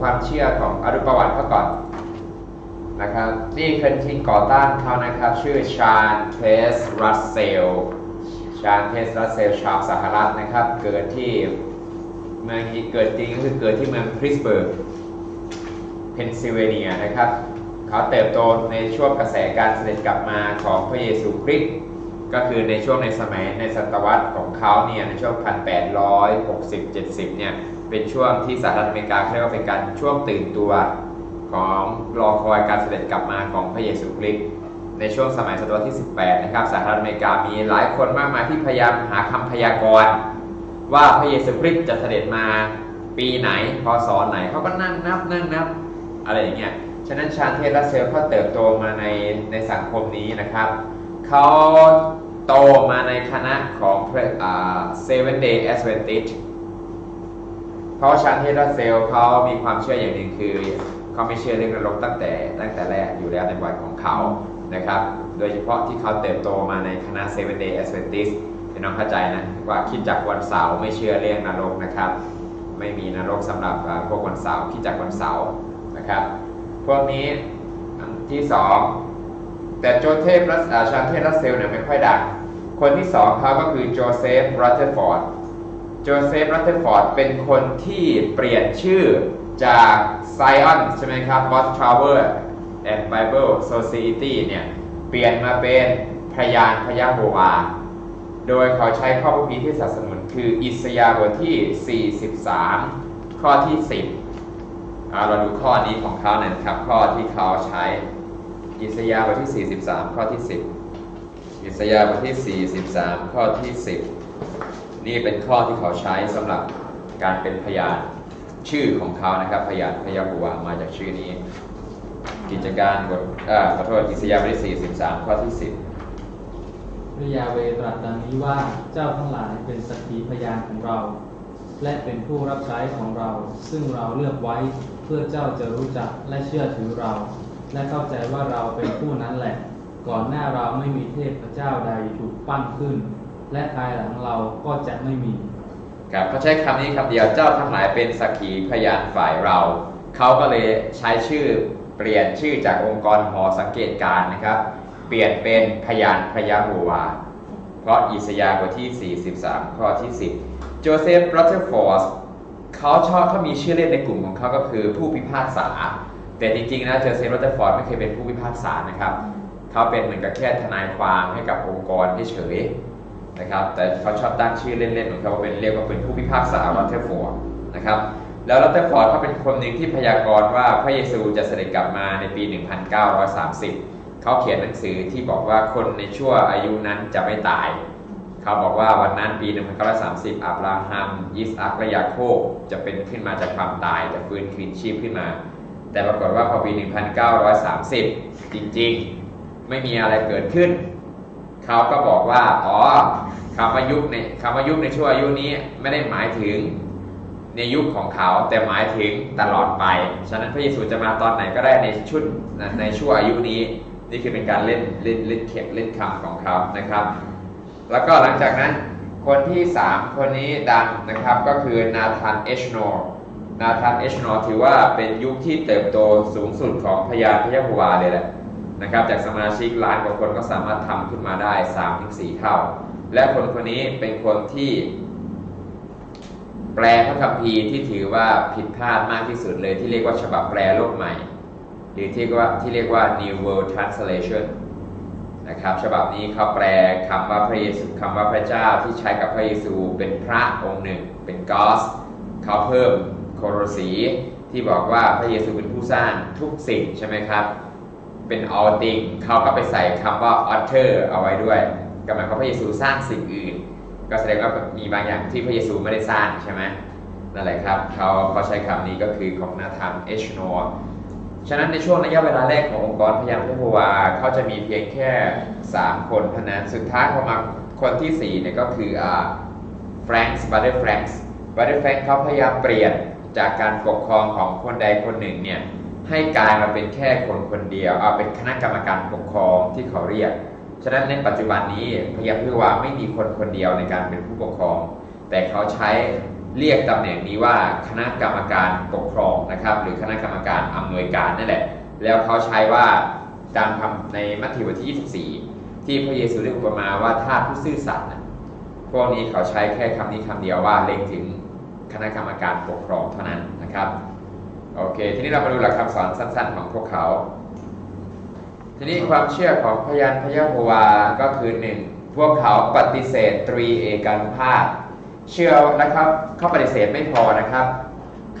ความเชื่อของอดุปวัติเขาก่อนนะครับนี่คือที่ก่อตั้งเขานะครับ ชื่อชาญเทสรัสเซลชาญเทสรัสเซลชาวสหรัฐนะครับ เกิดที่เมืองเกิดจริงก็คือเกิดที่เมืองพริสเบิร์กเพนซิลเวเนียนะครับเขาเติบโตในช่วงกระแสการเสด็จกลับมาของพระเยซูคริสต์ก็คือในช่วงในสมัยในศตวรรษของเขาเนี่ยในช่วง 1860 70 เนี่ย เป็นช่วงที่สหรัฐอเมริกาเรียกว่าเป็นการช่วงตื่นตัวของรอคอยการเสด็จกลับมาของพระเยซูคริสต์ในช่วงสมัยศตวรรษที่ 18 นะครับสหรัฐอเมริกามีหลายคนมากมายที่พยายามหาคำพยากรณ์ว่าพระเยซูคริสต์จะเสด็จมาปีไหนพศไหนเขาก็นั่งนับนั่งนับอะไรอย่างเงี้ยฉะนั้นชาเทศรัสเซลเขาเติบโตมาในในสังคมนี้นะครับเขาโตมาในคณะของเซเว่นเดย์แอสเวนติช เพราะชาญเทศรัสเซลเขามีความเชื่ออย่างหนึ่งคือเขาไม่เชื่อเรื่องนรกตั้งแต่ตั้งแต่แรกอยู่แล้วในวัยของเขานะครับ โดยเฉพาะที่เขาเติบโตมาในคณะเซเว่นเดย์แอสเวนติสพี่น้องเข้าใจนะว่าคิดจากวันเสาร์ไม่เชื่อเรื่องนรกนะครับ ไม่มีนรกสำหรับพวกวันเสาร์คิดจากวันเสาร์นะครับ พวกนี้ที่สองแต่โจเทฟรัสชาเทรัสเซลเนี่ยไม่ค่อยดังคนที่สองเขาก็คือโจเซฟรัตเทอร์ฟอร์ด จเซฟรัตเทอร์ฟอร์ดเป็นคนที่เปลี่ยนชื่อจากไซออนใช่ไหมครับ Watch Tower and Bible Society เนี่ย เปลี่ยนมาเป็นพยานพยาโฮวา โดยเขาใช้ข้อพระคัมภีร์ที่สนับสนุนคืออิสยาบทที่ 43 ข้อที่ 10เราดูข้อนี้ของเขาหน่อยนะครับ ข้อที่เขาใช้อิสยาบทที่ 43 ข้อที่ 10 อิสยาบทที่ 43 ข้อที่ 10 นี่เป็นข้อที่เขาใช้สำหรับการเป็นพยานชื่อของเขานะครับ พยานพยาหัวมาจากชื่อนี้ กิจการบทอ่าขอโทษอิสยาบทที่43 ข้อที่ 10พระยาเวตรัสดังนี้ว่าเจ้าทั้งหลายเป็นสักขีพยานของเรา และเป็นผู้รับใช้ของเรา ซึ่งเราเลือกไว้เพื่อเจ้าจะรู้จักและเชื่อถือเรา และเข้าใจว่าเราเป็นผู้นั้นแหละ ก่อนหน้าเราไม่มีเทพเจ้าใดถูกปั้นขึ้น และภายหลังเราก็จะไม่มีครับเขาใช้คำนี้คำเดียวเจ้าทั้งหลายเป็นสักขีพยานฝ่ายเรา เขาก็เลยใช้ชื่อเปลี่ยนชื่อจากองค์กรหอสังเกตการณ์นะครับ เปลี่ยนเป็นพยานพยาโฮวา เพราะอิสยาห์บทที่ 43 ข้อที่ 10 โจเซฟรัตเทอร์ฟอร์สเขาชอบเขามีชื่อเล่นในกลุ่มของเขาก็คือผู้พิพากษา แต่จริงๆนะโจเซฟรัตเทอร์ฟอร์สไม่เคยเป็นผู้พิพากษานะครับเขาเป็นเหมือนกับแค่ทนายความให้กับองค์กรเฉยๆ นะครับแต่เขาชอบตั้งชื่อเล่นๆของเขาว่าเป็นเรียกว่าเป็นผู้พิพากษารัตเทอร์ฟอร์ดนะครับแล้วรัตเทอร์ฟอร์ดเขาเป็นคนหนึ่งที่พยากรณ์ว่าพระเยซูจะเสด็จกลับมาในปี 1930 เขาเขียนหนังสือที่บอกว่าคนในชั่วอายุนั้นจะไม่ตาย เขาบอกว่าวันนั้นปี 1930 อับราฮัม ยิสอัคและยาโคบจะเป็นขึ้นมาจากความตายจะฟื้นคืนชีพขึ้นมา แต่ปรากฏว่าพอปี 1930 จริงๆ ไม่มีอะไรเกิดขึ้น เขาก็บอกว่าอ๋อคำว่ายุคในคำว่ายุคในช่วงอายุนี้ไม่ได้หมายถึงในยุคของเขาแต่หมายถึงตลอดไป ฉะนั้นพระเยซูจะมาตอนไหนก็ได้ในชุดในช่วงอายุนี้ นี่คือเป็นการเล่นเล่นเล่นเข็มเล่นคำของเขานะครับ แล้วก็หลังจากนั้นคนที่ 3 คนนี้ดังนะครับก็คือนาธานเอชโนนาธานเอชโนถือว่าเป็นยุคที่เติบโตสูงสุดของพยานพยาโฮวาเลยแหละ นะครับจากสมาชิกล้านกว่าคนก็สามารถทำขึ้นมาได้3-4เท่า และคนคนนี้เป็นคนที่ แปลพระคัมภีร์ที่ถือว่าผิดพลาดมากที่สุดเลยที่เรียกว่าฉบับแปลโลกใหม่ หรือที่ว่าที่เรียกว่า New World Translation นะครับฉบับนี้เขาแปลคำว่าพระเยซูคำว่าพระเจ้าที่ใช้กับพระเยซูเป็นพระองค์หนึ่ง เป็นกอสเขาเพิ่มโคโรสีที่บอกว่าพระเยซูเป็นผู้สร้างทุกสิ่งใช่ไหมครับ เป็น all thing เขาก็ไปใส่คำว่า author เอาไว้ด้วยก็หมายความว่าพระเยซูสร้างสิ่งอื่น ก็แสดงว่ามีบางอย่างที่พระเยซูไม่ได้สร้างใช่ไหมนั่นแหละครับเขาเขาใช้คำนี้ก็คือของนาธานเอชโนฉะนั้นในช่วงระยะเวลาแรกขององค์กรพยานพระโฮวาเขาจะมีเพียงแค่ 3 คนเท่านั้นสุดท้ายเขามาคนที่4เนี่ยก็คือแฟรงส์บัตเตอร์แฟรงส์บัตเตอร์แฟรงส์เขาพยายามเปลี่ยนจากการปกครองของคนใดคนหนึ่งเนี่ย ให้กลายมาเป็นแค่คนคนเดียวเอาเป็นคณะกรรมการปกครองที่เขาเรียก ฉะนั้นในปัจจุบันนี้พยาพระโฮวาไม่มีคนคนเดียวในการเป็นผู้ปกครอง แต่เขาใช้เรียกตำแหน่งนี้ว่าคณะกรรมการปกครองนะครับ หรือคณะกรรมการอำนวยการนั่นแหละ แล้วเขาใช้ว่าตามคำในมัทธิวบทที่ 24 ที่พระเยซูได้อุปมาว่าทาสผู้ซื่อสัตย์นะพวกนี้เขาใช้แค่คำนี้คำเดียวว่าเล็งถึงคณะกรรมการปกครองเท่านั้นนะครับ โอเค ทีนี้เรามาดูหลักคำสอนสั้นๆ ของพวกเขา ทีนี้ความเชื่อของพยานพยาโฮวาก็คือหนึ่งพวกเขาปฏิเสธตรีเอกานุภาพ เชื่อนะครับเขาปฏิเสธไม่พอนะครับ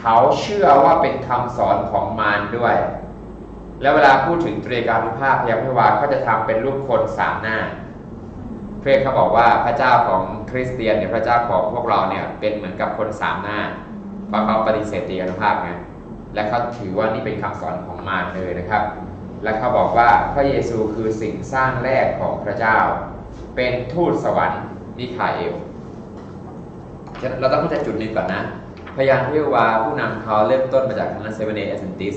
เขาเชื่อว่าเป็นคำสอนของมารด้วย แล้วเวลาพูดถึงตรีเอกานุภาพพยาพยวาเขาจะทำเป็นรูปคนสามหน้าเพื่อเขาบอกว่าพระเจ้าของคริสเตียนเนี่ยพระเจ้าของพวกเราเนี่ยเป็นเหมือนกับคนสามหน้าเพราะเขาปฏิเสธตรีเอกานุภาพไง และเขาถือว่านี่เป็นคำสอนของมารเลยนะครับ และเขาบอกว่าพระเยซูคือสิ่งสร้างแรกของพระเจ้า เป็นทูตสวรรค์มิคาเอลเราต้องเข้าใจจุดนี้ก่อนนะ พยานพิวาผู้นำเขาเริ่มต้นมาจากคณะเซเว่นเดย์แอสเซนติส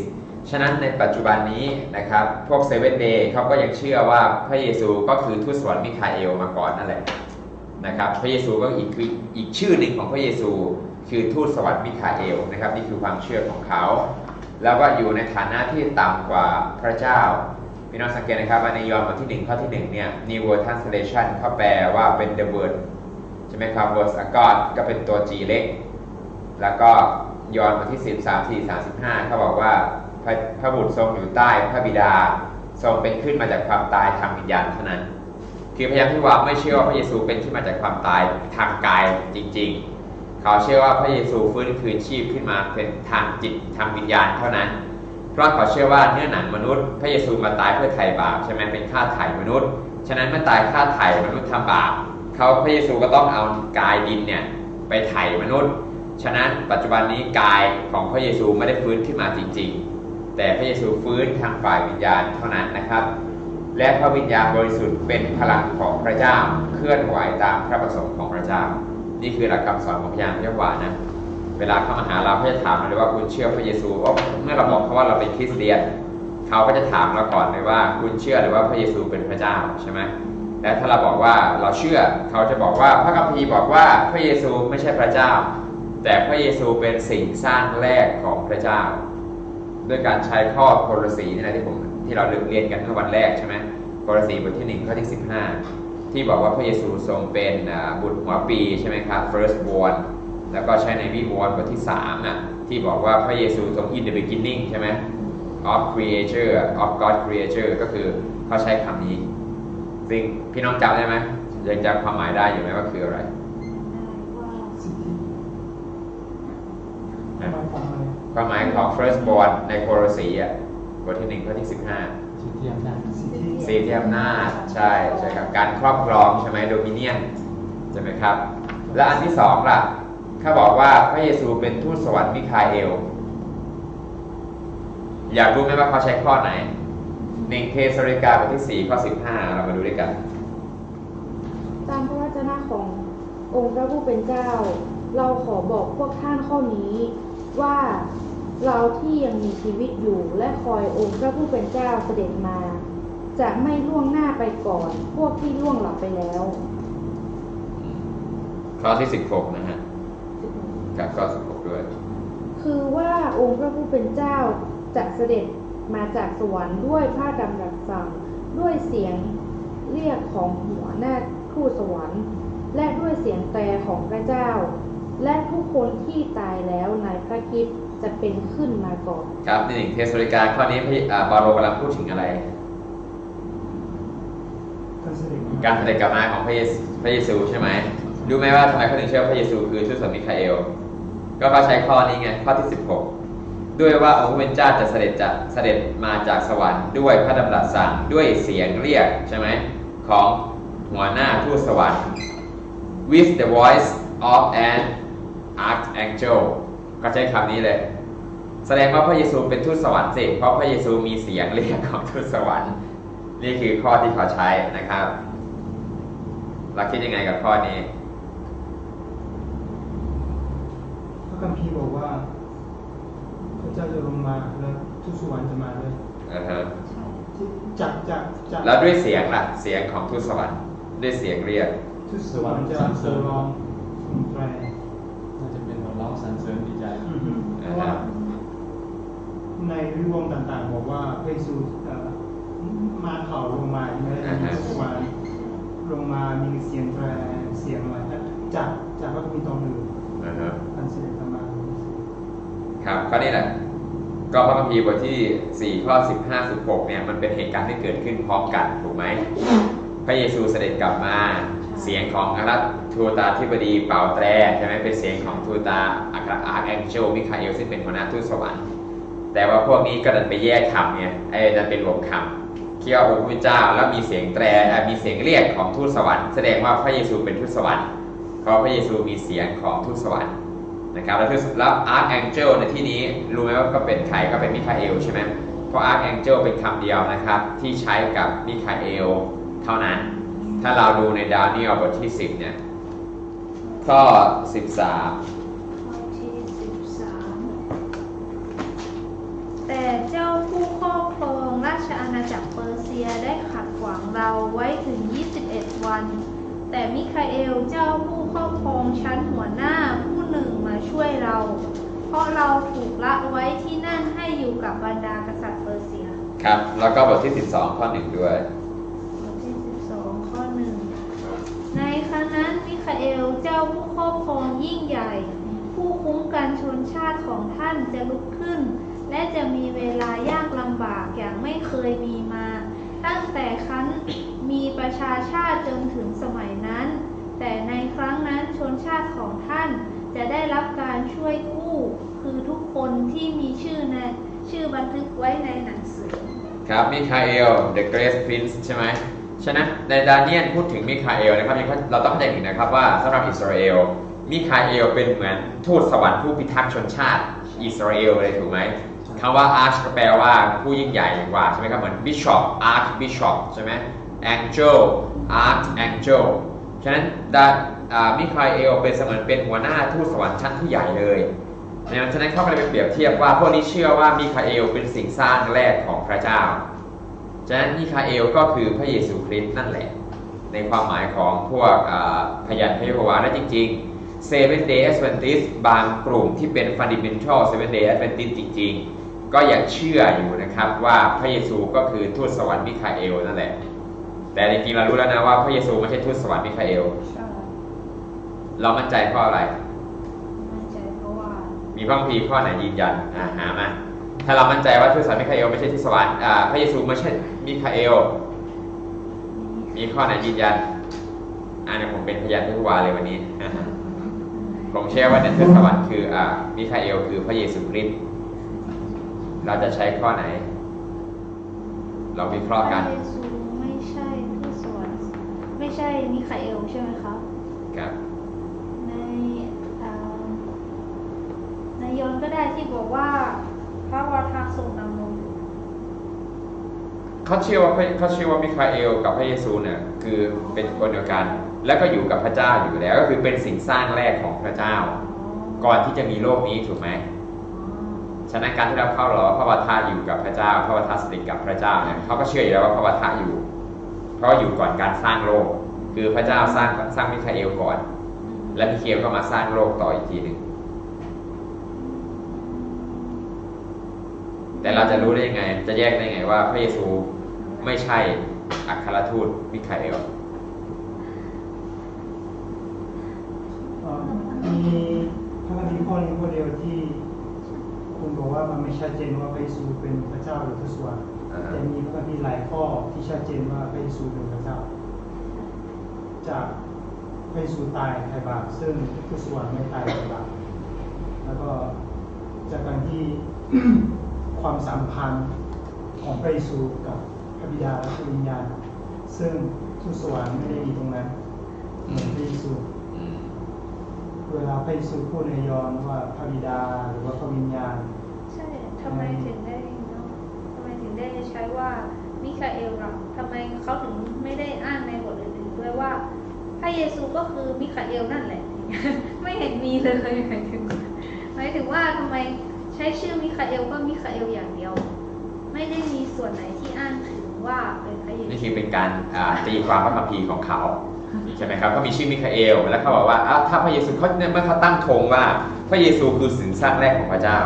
ฉะนั้นในปัจจุบันนี้นะครับ พวกเซเว่นเดย์เขาก็ยังเชื่อว่าพระเยซูก็คือทูตสวรรค์มิคาเอลมาก่อนนั่นแหละนะครับ พระเยซูก็อีกคืออีกชื่อหนึ่งของพระเยซู คือทูตสวรรค์มิคาเอลนะครับนี่คือความเชื่อของเขา แล้วก็อยู่ในฐานะที่ต่ำกว่าพระเจ้าพี่น้องสังเกตนะครับว่าในยอห์นบทที่ 1 ข้อที่ 1 เนี่ย New World Translation เขาแปลว่าเป็น the word ใช่ไหมครับ word of God ก็เป็นตัว G เล็ก แล้วก็ยอห์นบทที่ 13 4 35เขาบอกว่าพระพระบุตรทรงอยู่ใต้พระบิดาทรงเป็นขึ้นมาจากความตายทางวิญญาณเท่านั้น คือพยายามที่ว่าไม่เชื่อว่าพระเยซูเป็นขึ้นมาจากความตายทางกายจริง ๆ เขาเชื่อว่าพระเยซูฟื้นคืนชีพขึ้นมาเป็นทางจิตทางวิญญาณเท่านั้น เพราะเขาเชื่อว่าเนื้อหนังมนุษย์ พระเยซูมาตายเพื่อไถ่บาปใช่ไหมเป็นค่าไถ่มนุษย์ ฉะนั้นเมื่อตายค่าไถ่มนุษย์ทำบาปเขาพระเยซูก็ต้องเอากายดินเนี่ยไปไถ่มนุษย์ ฉะนั้นปัจจุบันนี้กายของพระเยซูไม่ได้ฟื้นขึ้นมาจริง ๆ แต่พระเยซูฟื้นทางฝ่ายวิญญาณเท่านั้นนะครับและพระวิญญาณบริสุทธิ์เป็นพลังของพระเจ้าเคลื่อนไหวตามพระประสงค์ของพระเจ้า นี่คือหลักคำสอนของพระยานพระวานะ เวลาเข้ามาหาเราเขาจะถามเราเลยว่าคุณเชื่อพระเยซูเมื่อเราบอกเขาว่าเราเป็นคริสเตียนเขาก็จะถามเราก่อนเลยว่าคุณเชื่อหรือว่าพระเยซูเป็นพระเจ้าใช่ไหมและถ้าเราบอกว่าเราเชื่อเขาจะบอกว่าพระคัมภีร์บอกว่าพระเยซูไม่ใช่พระเจ้า แต่พระเยซูเป็นสิ่งสร้างแรกของพระเจ้า ด้วยการใช้ข้อโครสีนี่นะที่ผมที่เราเรียนกันเมื่อวันแรกใช่ไหมโครสีบทที่1ข้อที่15 ที่บอกว่าพระเยซูทรงเป็นบุตรหัวปีใช่ไหมครับ first born แล้วก็ใช้ในวิวรณ์บทที่3น่ะที่บอกว่าพระเยซูทรง in the beginning ใช่ไหม of creator of God creator ก็คือเขาใช้คำนี้ซึ่งพี่น้องจำได้ไหมยังจำความหมายได้อยู่ไหมว่าคืออะไรสิทธิหมายความอะไรความหมายของ first born ในโครสีอะบทที่1ข้อที่15สิทธิอำนา จสิทธิสีที่อำนาจใช่ใช่ครับการครอบครองใช่ไหมโดมิเนียนใช่ไหมครับ และอันที่สองล่ะเขาบอกว่าพระเยซูเป็นทูตสวรรค์มิคาเอล อยากรู้ไหมว่าเขาใช้ข้อไหนหนึ่งเทสริกาบทที่สี่ข้อสิบห้าเรามาดูด้วยกัน ตามพระวจนะขององค์พระผู้เป็นเจ้า เราขอบอกพวกท่านข้อนี้ว่าเราที่ยังมีชีวิตอยู่และคอยองค์พระผู้เป็นเจ้าเสด็จมา จะไม่ล่วงหน้าไปก่อน พวกที่ล่วงหลับไปแล้วข้อที่สิบหกนะฮะกับข้อสิบหกด้วย คือว่าองค์พระผู้เป็นเจ้าจะเสด็จมาจากสวรรค์ด้วยพระดำรัสสั่งด้วยเสียงเรียกของหัวหน้าทูตสวรรค์ และด้วยเสียงแตรของพระเจ้า และทุกคนที่ตายแล้วในพระคริดจะเป็นขึ้นมาก่อน ครับในหนึ่งเทสริกาข้อนี้พี่อ่าบาโลกำลังพูดถึงอะไร การเสด็จกลับมาของพระเยซูพระเยซูใช่ไหมรู้ไหมว่าทำไมเขาถึงเชื่อว่าพระเยซูคือทูตสวรรค์มิคาเอล ก็เขาใช้ข้อนี้ไงข้อที่ 16 ด้วยว่าองค์พระเป็นเจ้าจะเสด็จจากเสด็จมาจากสวรรค์ด้วยพระดำรัสสั่งด้วยเสียงเรียกใช่ไหมของหัวหน้าทูตสวรรค์ with the voice of an archangel ก็ใช้คำนี้เลย แสดงว่าพระเยซูเป็นทูตสวรรค์สิเพราะพระเยซูมีเสียงเรียกของทูตสวรรค์ นี่คือข้อที่เขาใช้นะครับ เราคิดยังไงกับข้อนี้พระคัมภีร์บอกว่า พระเจ้าจะลงมาแล้วทุกสวรรค์จะมาเลยอือฮะที่จากจากจากแล้วด้วยเสียงล่ะ เสียงของทูตสวรรค์ด้วยเสียงเรียกทุกสวรรค์จะโห่ร้องส่งแตรใน่าจะเป็นหัวเราะสรรเสริญดีใจอือฮึเพราะว่าในวิวงศ์ต่างๆ บอกว่าพระเยซูเอ่อ มาเข่าลงมาใช่ไหมอ่าฮะสวรรค์ลงมามีเสียงแตรเสียงอะไรจากจากพระคัมภีร์ตอนอื่นนะฮะอันเสด็จมาครับก็นี่แหละก็พระคัมภีร์บทที่4ข้อ15 16เนี่ยมันเป็นเหตุการณ์ที่เกิดขึ้นพร้อมกันถูกไหมพระเยซูเสด็จกลับมาเสียงของอารัตทูตาธิบดีเป่าแตรใช่ไหมเป็นเสียงของทูตาอาคาอาร์แองเจลมิคาเอลซึ่งเป็นหัวหน้าทูตสวรรค์แต่ว่าพวกนี้ก็ดันไปแยกคำเนี่ยไอ้ดันเป็นรวมคำ คิดว่าองค์พระเจ้าแล้วมีเสียงแตรมีเสียงเรียกของทูตสวรรค์แสดงว่าพระเยซูเป็นทูตสวรรค์เพราะพระเยซูมีเสียงของทูตสวรรค์นะครับแล้วทูตแล้วอาร์แองเจลในที่นี้รู้ไหมว่าก็เป็นใครก็เป็นมิคาเอลใช่ไหมเพราะอาร์แองเจลเป็นคำเดียวนะครับที่ใช้กับมิคาเอลเท่านั้น ถ้าเราดูในดาเนียลบทที่ 10เนี่ยข้อ13ข้อที่สิบสามแต่เจ้าผู้ครอบครอง ราชอาณาจักรเปอร์เซียได้ขัดขวางเราไว้ถึง 21 วัน แต่มิคาเอลเจ้าผู้ครอบครองชั้นหัวหน้าผู้หนึ่งมาช่วยเรา เพราะเราถูกละไว้ที่นั่นให้อยู่กับบรรดากษัตริย์เปอร์เซีย ครับ แล้วก็บทที่ 12 ข้อ1ด้วย บทที่ 12 ข้อหนึ่งในครั้งนั้นมิคาเอลเจ้าผู้ครอบครองยิ่งใหญ่ ผู้คุ้มกันชนชาติของท่านจะลุกขึ้น และจะมีเวลายากลำบากอย่างไม่เคยมีมา ตั้งแต่ครั้นมีประชาชาติจนถึงสมัยนั้น แต่ในครั้งนั้นชนชาติของท่านจะได้รับการช่วยกู้ คือทุกคนที่มีชื่อในชื่อบันทึกไว้ในหนังสือ ครับมิคาเอล the great prince ใช่ไหมฉะนั้นในดาเนียลพูดถึงมิคาเอลนะครับเราต้องเข้าใจถึงนะครับว่าสำหรับอิสราเอลมิคาเอลเป็นเหมือนทูตสวรรค์ผู้พิทักษ์ชนชาติอิสราเอลเลยถูกไหม คำว่า arch ก็แปลว่าผู้ยิ่งใหญ่กว่าใช่ไหมครับเหมือน bishop arch bishop ใช่ไหม angel arch angel ฉะนั้นดาอ่ามิคาเอลเป็นเสมือนเป็นหัวหน้าทูตสวรรค์ชั้นผู้ใหญ่เลยนะฉะนั้นเขาก็เลยไปเปรียบเทียบว่าพวกนี้เชื่อว่ามิคาเอลเป็นสิ่งสร้างแรกของพระเจ้า ฉะนั้นมิคาเอลก็คือพระเยซูคริสต์นั่นแหละ ในความหมายของพวกอ่าพยานพระเยโฮวาและจริงๆ Seven Day Adventist บางกลุ่มที่เป็น Fundamental Seven Day Adventist จริงๆ ก็ยังเชื่ออยู่นะครับว่าพระเยซูก็คือทูตสวรรค์มิคาเอลนั่นแหละ แต่จริงๆเรารู้แล้วนะว่าพระเยซูไม่ใช่ทูตสวรรค์มิคาเอลใช่เรามั่นใจเพราะอะไรมั่นใจเพราะว่ามีพระคัมภีร์ข้อไหนยืนยันอ่าหามาถ้าเรามั่นใจว่าทูตสวรรค์มิคาเอลไม่ใช่ทูตสวรรค์อ่าพระเยซูไม่ใช่มิคาเอลมีข้อไหนยืนยันอ่าเนี่ยผมเป็นพยานทุกวาเลยวันนี้ผมเชื่อว่าในทูตสวรรค์คืออ่ามิคาเอลคือพระเยซูคริสต์ เราจะใช้ข้อไหน เราวิเคราะห์กัน พระเยซูไม่ใช่ทูตสวรรค์ไม่ใช่มิคาเอลใช่ไหมครับครับ ในเอ่อในยอห์นก็ได้ที่บอกว่าพระวาทะทรงนำลงเขาเชื่อว่าพระเขาเชื่อว่ามิคาเอลกับพระเยซูเนี่ยคือเป็นคนเดียวกัน แล้วก็อยู่กับพระเจ้าอยู่แล้ว ก็คือเป็นสิ่งสร้างแรกของพระเจ้า ก่อนที่จะมีโลกนี้ถูกไหม ฉะนั้นการที่เราเข้าหรอพระวทาอยู่กับพระเจ้า พระวทาสถิตกับพระเจ้าเนี่ยเขาก็เชื่ออยู่แล้วว่าพระวทาอยู่ เพราะอยู่ก่อนการสร้างโลก คือพระเจ้าสร้างสร้างมิคาเอลก่อน และมิคาเอลก็มาสร้างโลกต่ออีกทีหนึ่งแต่เราจะรู้ได้ยังไง จะแยกได้ยังไงว่าพระเยซูไม่ใช่อัครทูตมิคาเอลมีพระคัมภีร์ข้อหนึงข้อเดียวที่ คุณบอกว่ามันไม่ชัดเจนว่าพระเยซูเป็นพระเจ้าหรือทูตสวรรค์อ่าฮะแต่มีพระคัมภีร์หลายข้อที่ชัดเจนว่าพระเยซูเป็นพระเจ้า จากพระเยซูตายไถ่บาปซึ่งทูตสวรรค์ไม่ตายไถ่บาปแล้วก็จากการที่ความสัมพันธ์ของพระเยซูกับพระบิดาและพระวิญญาณซึ่งทูตสวรรค์ไม่ได้มีตรงนั้นเหมือนพระเยซูอืม เวลาพระเยซูพูดในยอห์นว่าพระบิดาหรือว่าพระวิญญาณ ใช่ทำไมถึงได้เนาะทำไมถึงได้ใช้ว่ามิคาเอลล่ะทำไมเขาถึงไม่ได้อ้างในบทอื่นๆด้วยว่าพระเยซูก็คือมิคาเอลนั่นแหละ ไม่เห็นมีเลยหมายถึงหมายถึงว่าทำไมใช้ชื่อมิคาเอลก็มิคาเอลอย่างเดียว ไม่ได้มีส่วนไหนที่อ้างถึงว่าเป็นพระเยนี่ซูคือเป็นการอ่าตีความพระคัมภีร์ของเขา ใช่ไหมครับเขามีชื่อมิคาเอล แล้วเขาบอกว่าถ้าพระเยซูเขาเมื่อเขาตั้งธงว่า พระเยซูคือสิ่งสร้างแรกของพระเจ้า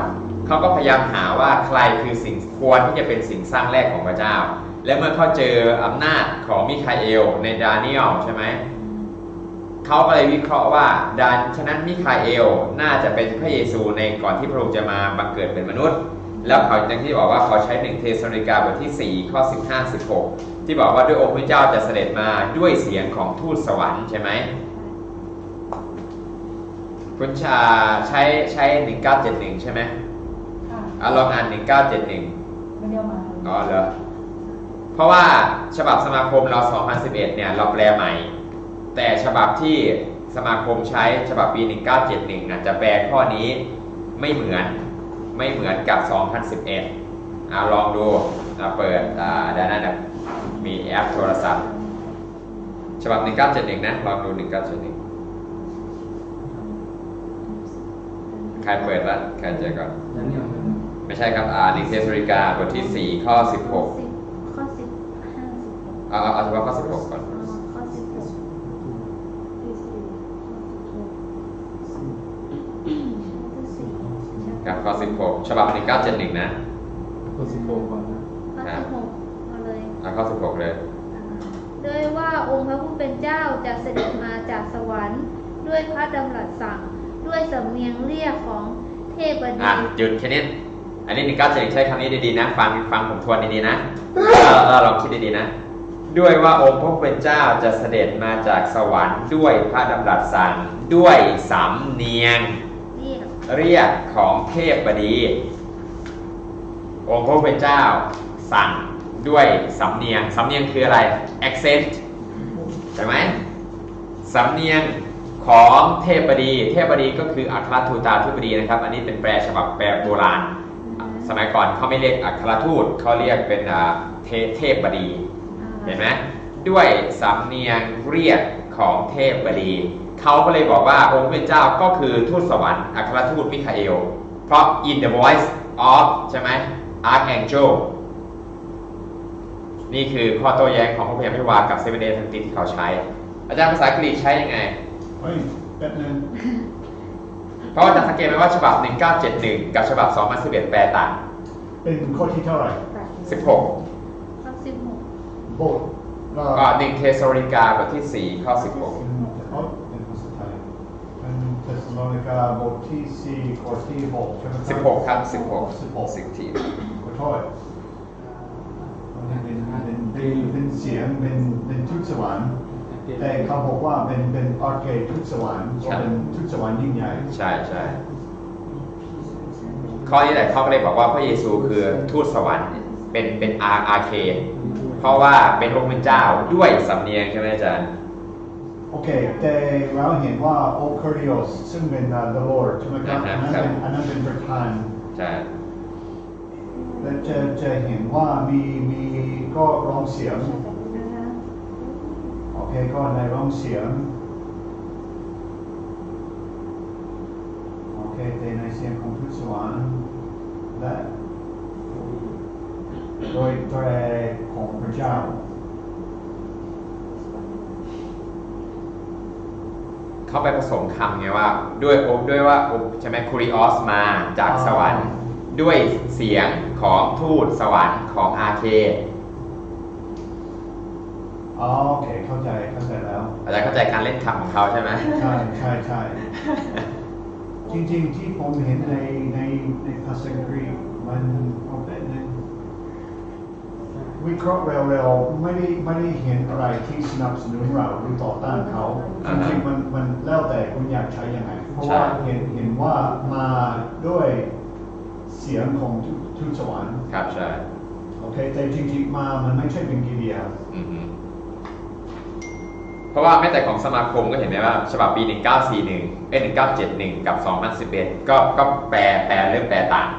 เขาก็พยายามหาว่าใครคือสิ่งควรที่จะเป็นสิ่งสร้างแรกของพระเจ้า และเมื่อเขาเจออำนาจของมิคาเอลในดาเนียลใช่ไหมเขาก็เลยวิเคราะห์ว่าดานฉะนั้นมิคาเอลน่าจะเป็นพระเยซูในก่อนที่พระองค์จะมาบังเกิดเป็นมนุษย์ แล้วเขาอย่างที่บอกว่าเขาใช้หนึ่งเทสาลิกาบทที่4ข้อ15 16 ที่บอกว่าด้วยองค์พระเจ้าจะเสด็จมาด้วยเสียงของทูตสวรรค์ใช่ไหมคุณชาใช้ใช้ 1971 ใช่ไหมค่ะอะลองอ่าน 1971 ไม่ได้เอามาอ๋อเหรอ เพราะว่าฉบับสมาคมเรา 2011 เนี่ย เราแปลใหม่ แต่ฉบับที่สมาคมใช้ฉบับปี 1971อาจจะแปลข้อนี้ไม่เหมือนไม่เหมือนกับ 2011อ่าลองดูอ่าเปิดอ่าด้านนั้นนะ มีแอปโทรศัพท์ ฉบับ 1971 นะ ลองดู 1971 ใครเปิดละใครเจอก่อนนั่นเนี่ยมันไม่ใช่ครับอ่านิเทศริกาบทที่ 4 ข้อ 16 ข้อสิบห้าสิบหกเอาเอาเอาเฉพาะข้อ 16 ก่อนอ๋อข้อสิบหกที่สี่ข้อสี่ครับข้อ 16 ฉบับ 1971 นะคนสิบโกก่อนนะข้อสิบ หกมาเลยเอาข้อ16เลยด้วยว่าองค์พระผู้เป็นเจ้าจะเสด็จมาจากสวรรค์ ด้วยพระดำรัสสั่ง ด้วยสำเนียงเรียกของเทพบอะดีหยุดแค่นี้อันนี้1971ใช้คำนี้ดีๆนะ ฟังฟังผมทวนดีๆนะเออเออลองคิดดีๆนะ ด้วยว่าองค์พระผู้เป็นเจ้าจะเสด็จมาจากสวรรค์ ด้วยพระดำรัสสั่งด้วยสำเนียง เรียกเรียกของเทพบดี องค์พระผู้เป็นเจ้าสั่ง ด้วยสำเนียง สำเนียงคืออะไร accent ใช่ไหมสำเนียงของเทพบดี เทพบดีก็คืออัครทูตาธิบดีนะครับ อันนี้เป็นแปลฉบับแปลโบราณ สมัยก่อนเขาไม่เรียกอัครทูตเขาเรียกเป็นอ่าเทเทพบดี เห็นไหมด้วยสำเนียงเรียกของเทพบดีเขาก็เลยบอกว่าองค์เป็นเจ้าก็คือทูตสวรรค์อัครทูตมิคาเอล เพราะ in the voice of ใช่ไหม archangel นี่คือข้อโต้แย้งของพระพยามิวากับเซเว่นเดย์ทันติที่เขาใช้ อาจารย์ภาษาอังกฤษใช้ยังไงเฮ้ยแป๊บนึงเพราะว่าจะสังเกตไหมว่าฉบับ 1971 กับฉบับ 2011 แปลต่าง เป็นข้อที่เท่าไหร่ 16 ข้อสิบหกโบทก็ก็หนึ่งเทสโลนิกาบทที่ 4 ข้อ 16เขาเป็นภาษาไทยเป็นเทสโลนิกาบทที่สี่ข้อที่หกใช่ไหมครับ16 ครับสิบหก16 16ทีขอโทษ เป็นเป็นเป็นเป็นเป็นเสียงเป็นเป็นทุตสวรรค์แต่เขาบอกว่าเป็นเป็นอาร์เคทุตสวรรค์ก็เป็นทุตสวรรค์ยิ่งใหญ่ใช่ใช่ข้อนี้แหละเขาก็เลยบอกว่าพระเยซูคือทูตสวรรค์เป็นเป็นอาอาเคเพราะว่าเป็นองค์เป็นเจ้าด้วยสำเนียงใช่ไหมอาจารย์โอเคแต่เราเห็นว่าโอคาริโอสซึ่งเป็น uh, the Lord ใช่ไหมครับอ่าอันฮะนั้นครับเป็นอันนั้นเป็นประธานใช่ และจะจะเห็นว่ามีมีก็ร้องเสียงโอเคก็ในร้องเสียงโอเคแต่ในเสียงของทุตสวรรค์และโดยแตรของพระเจ้าเขาไปผสมคำไงว่า ด้วยองค์ด้วยว่าองค์ใช่ไหมคูริออสมาจากสวรรค์ด้วยเสียง ของทูตสวรรค์ของอาเคอ๋อโอเคเข้าใจเข้าใจแล้วอาจารย์เข้าใจการเล่นคำของเขาใช่ไหมใช่ใช่ใช่จริงๆ ที่ผมเห็นในในในภาษากรีกมันเอาเป็นหนึ่งวิเคราะห์เร็วๆไม่ได้ไม่ได้เห็นอะไรที่สนับสนุนเราหรือต่อต้านเขาจอ่าฮะริงๆมันมันแล้วแต่คุณอยากใช้ยังไงเพราะใช่ว่าเห็นเห็นว่ามาด้วยเสียงของทู ทูตสวรรค์ครับใช่โอเคแต่จริงๆมามันไม่ใช่เป็นกิริยาอือฮึเพราะว่าแม้แต่ของสมาคมก็เห็นไหมว่า ฉบับปี 1941เอ้ย1971 กับ 2011 ก็ก็แปลแปลเรื่องแปลต่าง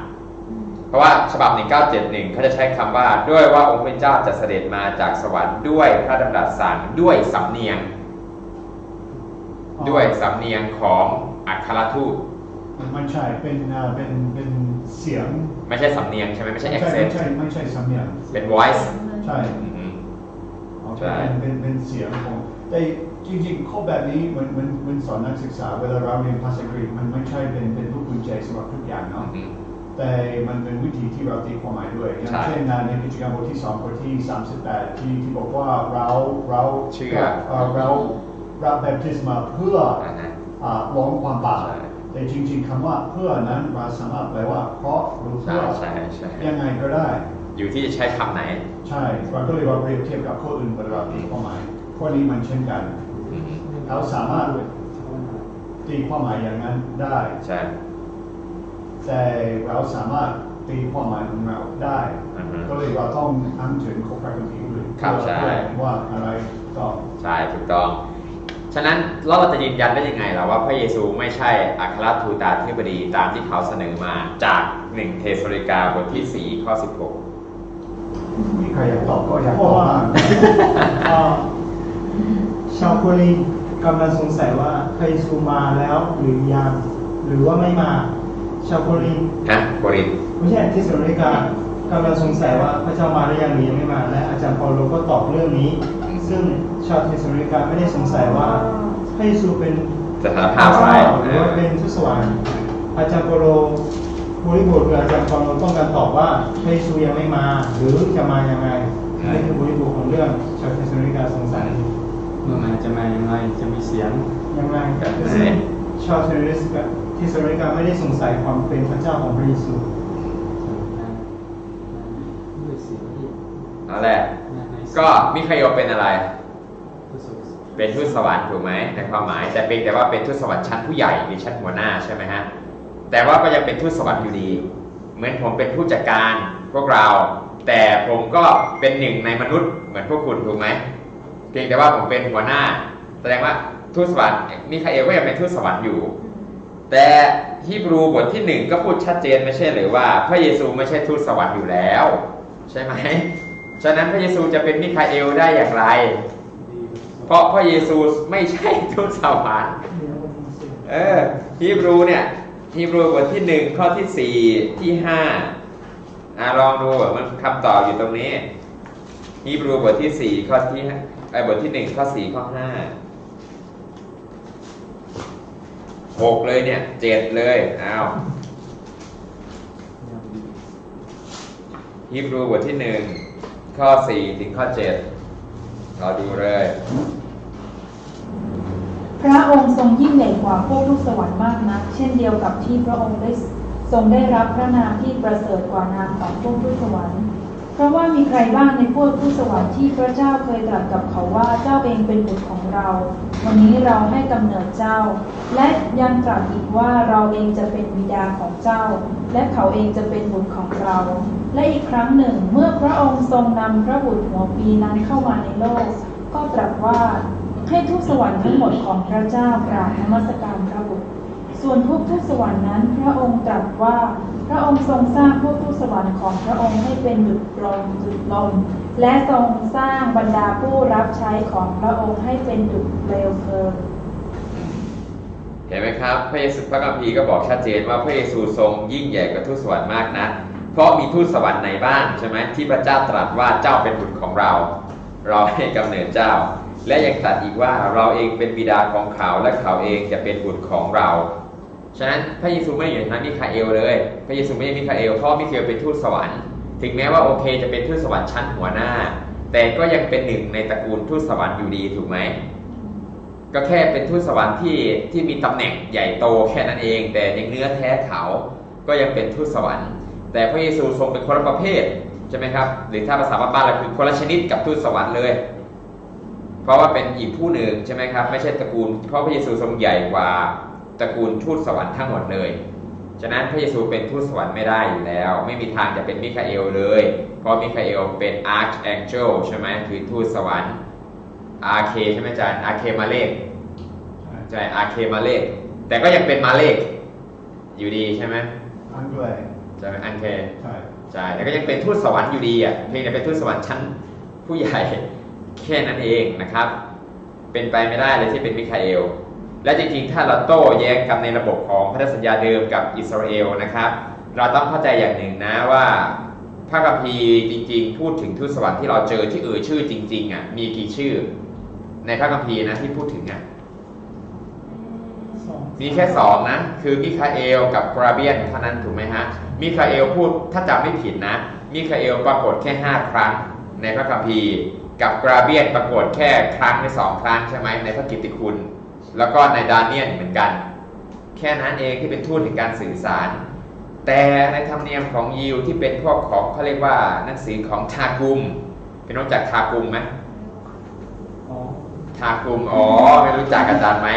เพราะว่าฉบับ 1971 เขาจะใช้คำว่าด้วยว่าองค์พระเจ้าจะเสด็จมาจากสวรรค์ด้วยพระดำรัสสั่งด้วยสำเนียงอ๋อด้วยสำเนียงของอัครทูตมัน ไม่ใช่เป็นอ่าเป็นเป็นเสียง ไม่ใช่สำเนียงใช่ไหมไม่ใช่ ไม่ accent ใช่ไม่ใช่สำเนียงเป็น voice ใช่อือฮึโอเคใช่ เป็นเป็นเป็นเสียงของแต่จริงๆข้อแบบนี้เหมือนเหมือนเหมือนสอนนักศึกษาเวลาเราเรียนภาษาอังกฤษมันไม่ใช่เป็นเป็นลูกกุญแจสำหรับทุกอย่างเนาะอืมแต่มันเป็นวิธีที่เราตีความหมายด้วยอย่างใช่เช่นในกิจกรรมบทที่สองบทที่ 38 ที่ที่บอกว่าเราเราเชื่อเอ่อเรารับแบปติศมาเพื่ออ่าฮะ อ่าล้างความบาปใช่ แต่จริงๆคำว่าเพื่อนั้นเราสามารถแปลว่า เพราะหรือใช่เพื่อใช่ใช่ยังไงก็ได้ อยู่ที่จะใช้คำไหน ใช่เราก็เลยว่าเปรียบเทียบกับข้ออื่นเวลาตีความหมายข้อนี้มันเช่นกันอืมเราสามารถตีความหมายอย่างนั้นได้ใช่แต่เราสามารถตีความหมายของเราได้อือฮึก็เลยเราต้องอ้างถึงข้อพระคัมภีร์อื่นครับใช่เพื่อว่าอะไรต่อใช่ถูกต้อง ฉะนั้นแล้วเราจะยืนยันได้ยังไงล่ะว่าพระเยซูไม่ใช่อัครทูตาธิบดีตามที่เขาเสนอมาจาก1เทสโริกาบทที่4ข้อ16มีใครอยากตอบก็อยากเพตอราะบว่าบ้างเอ่อชาวโครินธ์กำลังสงสัยว่าพระเยซูมาแล้วหรือยังหรือว่าไม่มาชาวโครินธ์ฮะโครินธ์ไม่ใช่ที่สริกากำลังสงสัยว่าพระเจ้ามาหรือยังหรือยังไม่มาและอาจารย์เปาโลก็ตอบเรื่องนี้ ซึ่งชาวเทสริกาไม่ได้สงสัยว่าพระเยซูเป็นสถานภาพอะไรหรือว่าเป็นทูตสวรรค์อาจารย์เปาโลบริบทคืออาจารย์เปาโลต้องการตอบว่าพระเยซูยังไม่มา หรือจะมายังไงนี่คือบริบทของเรื่องชาวเทสริกาสงสัยเมื่อมาจะมาอย่างไรจะมีเสียงยังไงแบบไหนซึ่งชาวเทสริกาเทสริกาไม่ได้สงสัยความเป็นพระเจ้าของพระเยซูด้วยเสียงที่นั่นแหละ ก็มิคาเอลเป็นอะไร เป็นทูตสวรรค์ถูกไหมในความหมาย แต่เพียงแต่ว่าเป็นทูตสวรรค์ชั้นผู้ใหญ่หรือชั้นหัวหน้าใช่ไหมฮะแต่ว่าก็ยังเป็นทูตสวรรค์อยู่ดี เหมือนผมเป็นผู้จัดการพวกเรา แต่ผมก็เป็นหนึ่งในมนุษย์เหมือนพวกคุณถูกไหมเพียงแต่ว่าผมเป็นหัวหน้า แสดงว่าทูตสวรรค์มิคาเอลก็ยังเป็นทูตสวรรค์อยู่ แต่ฮีบรูบทที่หนึ่งก็พูดชัดเจนไม่ใช่หรือว่า พระเยซูไม่ใช่ทูตสวรรค์อยู่แล้ว ใช่ไหม ฉะนั้นพระเยซูจะเป็นมิคาเอลได้อย่างไร เพราะพระเยซูไม่ใช่ทูตสวรรค์เออฮีบรูเนี่ยฮีบรูบทที่หนึ่งข้อที่สี่ที่ห้าอ่าลองดูมันคำตอบอยู่ตรงนี้ฮีบรูบทที่สี่ข้อที่ห้าไอ้บทที่หนึ่งข้อสี่ข้อห้าหกเลยเนี่ยเจ็ดเลยอ้าวฮีบรูบทที่หนึ่ง ข้อสี่ถึงข้อเจ็ดเราดูเลย พระองค์ทรงยิ่งใหญ่กว่าพวกลูกสวรรค์มากนัก เช่นเดียวกับที่พระองค์ได้ทรงได้รับพระนามที่ประเสริฐกว่านามของพวกทูกสวรรค์ เพราะว่ามีใครบ้างในพวกผู้สวรรค์ที่พระเจ้าเคยตรัสกับเขาว่าเจ้าเองเป็นบุตรของ เรา วันนี้เราให้กำเนิดเจ้า และยังตรัสอีกว่าเราเองจะเป็นบิดาของเจ้า และเขาเองจะเป็นบุตรของเรา และอีกครั้งหนึ่งเมื่อพระองค์ทรงนำพระบุตรหัวปีนั้นเข้ามาในโลก ก็ตรัสว่าให้ทุกสวรรค์ทั้งหมดของพระเจ้ากราบนมัสการพระบุตร ส่วนพวกทูตสวรรค์นั้น พระองค์ตรัสว่า พระองค์ทรงสร้างพวกทูตสวรรค์ของพระองค์ให้เป็นดุจลมดุจลม และทรงสร้างบรรดาผู้รับใช้ของพระองค์ให้เป็นดุจเปลวเพลิงเห็นไหมครับ พระเยซูพระคัมภีก็บอกชัดเจนว่าพระเยซูทรงยิ่งใหญ่กว่าทูตสวรรค์มากนะ เพราะมีทูตสวรรค์ในบ้านใช่ไหมที่พระเจ้าตรัสว่าเจ้าเป็นบุตรของเรา เราให้กำเนิดเจ้า และยังตรัสอีกว่าเราเองเป็นบิดาของเขาและเขาเองจะเป็นบุตรของเรา ฉะนั้นพระเยซูไม่อยู่ในนั้นมิคาเอลเลย พระเยซูไม่ใช่มิคาเอลเพราะมิคาเอลเป็นทูตสวรรค์ ถึงแม้ว่าโอเคจะเป็นทูตสวรรค์ชั้นหัวหน้า แต่ก็ยังเป็นหนึ่งในตระกูลทูตสวรรค์อยู่ดีถูกไหมก็แค่เป็นทูตสวรรค์ที่ที่มีตำแหน่งใหญ่โตแค่นั้นเอง แต่ในเนื้อแท้เขาก็ยังเป็นทูตสวรรค์ แต่พระเยซูทรงเป็นคนละประเภทใช่ไหมครับหรือถ้าภาษาบ้านๆเราคือคนละชนิดกับทูตสวรรค์เลย เพราะว่าเป็นอีกผู้หนึ่งใช่ไหมครับไม่ใช่ตระกูลเพราะพระเยซูทรงใหญ่กว่าตระกูลทูตสวรรค์ทั้งหมดเลย ฉะนั้นพระเยซูเป็นทูตสวรรค์ไม่ได้อยู่แล้ว ไม่มีทางจะเป็นมิคาเอลเลย เพราะมิคาเอลเป็น archangel ใช่ไหมคือทูตสวรรค์อาเคใช่ไหมอาจารย์อาเคมาเลขใช่อาเคมาเลขแต่ก็ยังเป็นมาเลขอยู่ดีใช่ไหมอังเกฤษใช่ไหมอันเคใช่ใช่แต่ก็ยังเป็นทูตสวรรค์อยู่ดีอะเพียงแต่เป็นทูตสวรรค์ชั้นผู้ใหญ่แค่นั้นเองนะครับ เป็นไปไม่ได้เลยที่เป็นมิคาเอล และจริงๆ ถ้าเราโต้แย้งกับในระบบของพันธสัญญาเดิมกับอิสราเอลนะครับ เราต้องเข้าใจอย่างหนึ่งนะว่าพระคัมภีร์จริงๆ พูดถึงทูตสวรรค์ที่เราเจอที่เอ่ยชื่อจริงๆอะมีกี่ชื่อ ในพระคัมภีร์นะที่พูดถึงอะสองมีแค่สองนะ คือมิคาเอลกับกราเบียนเท่านั้นถูกไหมฮะมิคาเอลพูดถ้าจำไม่ผิดนะ มิคาเอลปรากฏแค่ 5 ครั้ง ในพระคัมภีร์ กับกราเบียนปรากฏแค่ครั้งในสองครั้งใช่ไหมในพระกิตติคุณ แล้วก็ในดานเนียลเหมือนกัน แค่นั้นเองที่เป็นทูตแห่งการสื่อสาร แต่ในธรรมเนียมของยิวที่เป็นพวกของเขาเรียกว่าหนังสือของทากุมเป็นรู้จักทากุมไหมอ๋อทากุมอ๋อไม่รู้จักอาจารย์ไหม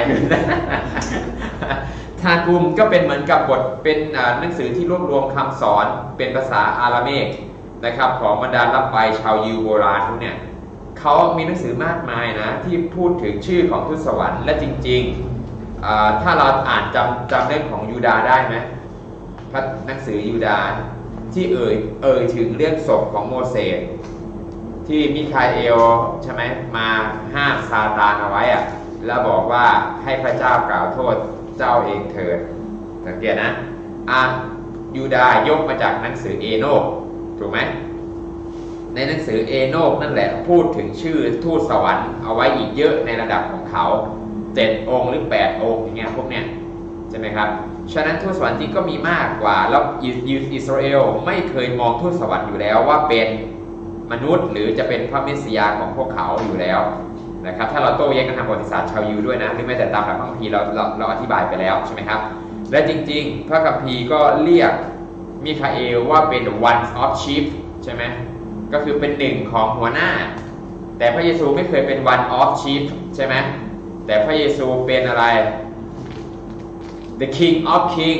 ทากุมก็เป็นเหมือนกับบทเป็นหนังสือที่รวบรวมคำสอนเป็นภาษาอาราเมกนะครับ ของบรรดารับไปชาวยิวโบราณพวกเนี่ย เขามีหนังสือมากมายนะ ที่พูดถึงชื่อของทูตสวรรค์และจริงๆถ้าเราอ่านจำจำเรื่องของยูดาได้ไหมพระหนังสือยูดาที่เอ่ยเอ่ยถึงเรื่องศพของโมเสสที่มิคาเอลใช่ไหมมาห้ามซาตานเอาไว้อะแล้วบอกว่าให้พระเจ้ากล่าวโทษเจ้าเองเถิดสังเกตนะอะยูดายกมาจากหนังสือเอโนถูกไหม ในหนังสือเอโนกนั่นแหละพูดถึงชื่อทูตสวรรค์เอาไว้อีกเยอะในระดับของเขาเจ็ดองค์หรือแปดองค์อย่างเงี้ยพวกเนี้ยใช่ไหมครับ ฉะนั้นทูตสวรรค์จริงก็มีมากกว่า แล้วอิสอิสราเอลไม่เคยมองทูตสวรรค์อยู่แล้วว่าเป็นมนุษย์หรือจะเป็นพระเมสสิยาของพวกเขาอยู่แล้วนะครับถ้าเราโต้แย้งกันทางประวัติศาสตร์ชาวยิวด้วยนะหรือแม้แต่ตามหลักพระคัมภีร์เราเราเราอธิบายไปแล้วใช่ไหมครับ และจริง ๆ พระคัมภีร์ก็เรียกมิคาเอลว่าเป็น one of chief ใช่ไหม ก็คือเป็นหนึ่งของหัวหน้า แต่พระเยซูไม่เคยเป็น one of chief ใช่ไหมแต่พระเยซูเป็นอะไร the king of king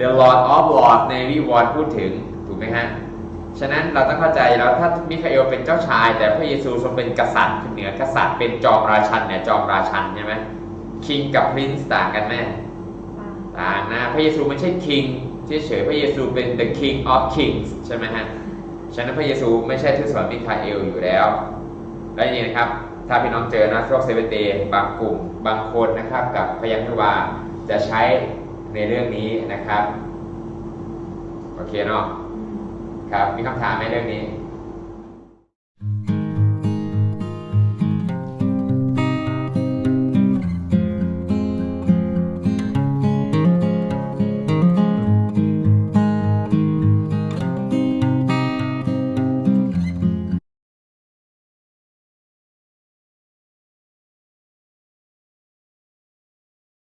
the lord of lord ในวิวรณ์พูดถึงถูกไหมฮะฉะนั้นเราต้องเข้าใจแล้วถ้ามิคาเอลเป็นเจ้าชาย แต่พระเยซูทรงเป็นกษัตริย์เหนือกษัตริย์เป็นจอมราชันเนี่ยจอมราชันใช่ไหมคิงกับพรินซ์ต่างกันไหมต่างนะพระเยซูไม่ใช่คิงเฉยๆพระเยซูเป็น the king of kings ใช่ไหมฮะ ฉะนั้นพระเยซูไม่ใช่ทูตสวรรค์มิคาเอลอยู่แล้วและนี่นะครับ ถ้าพี่น้องเจอนะพวกเซเวนเตบางกลุ่มบางคนนะครับกับพยัญชนะจะใช้ในเรื่องนี้นะครับ โอเคเนาะครับมีคำถามไหมเรื่องนี้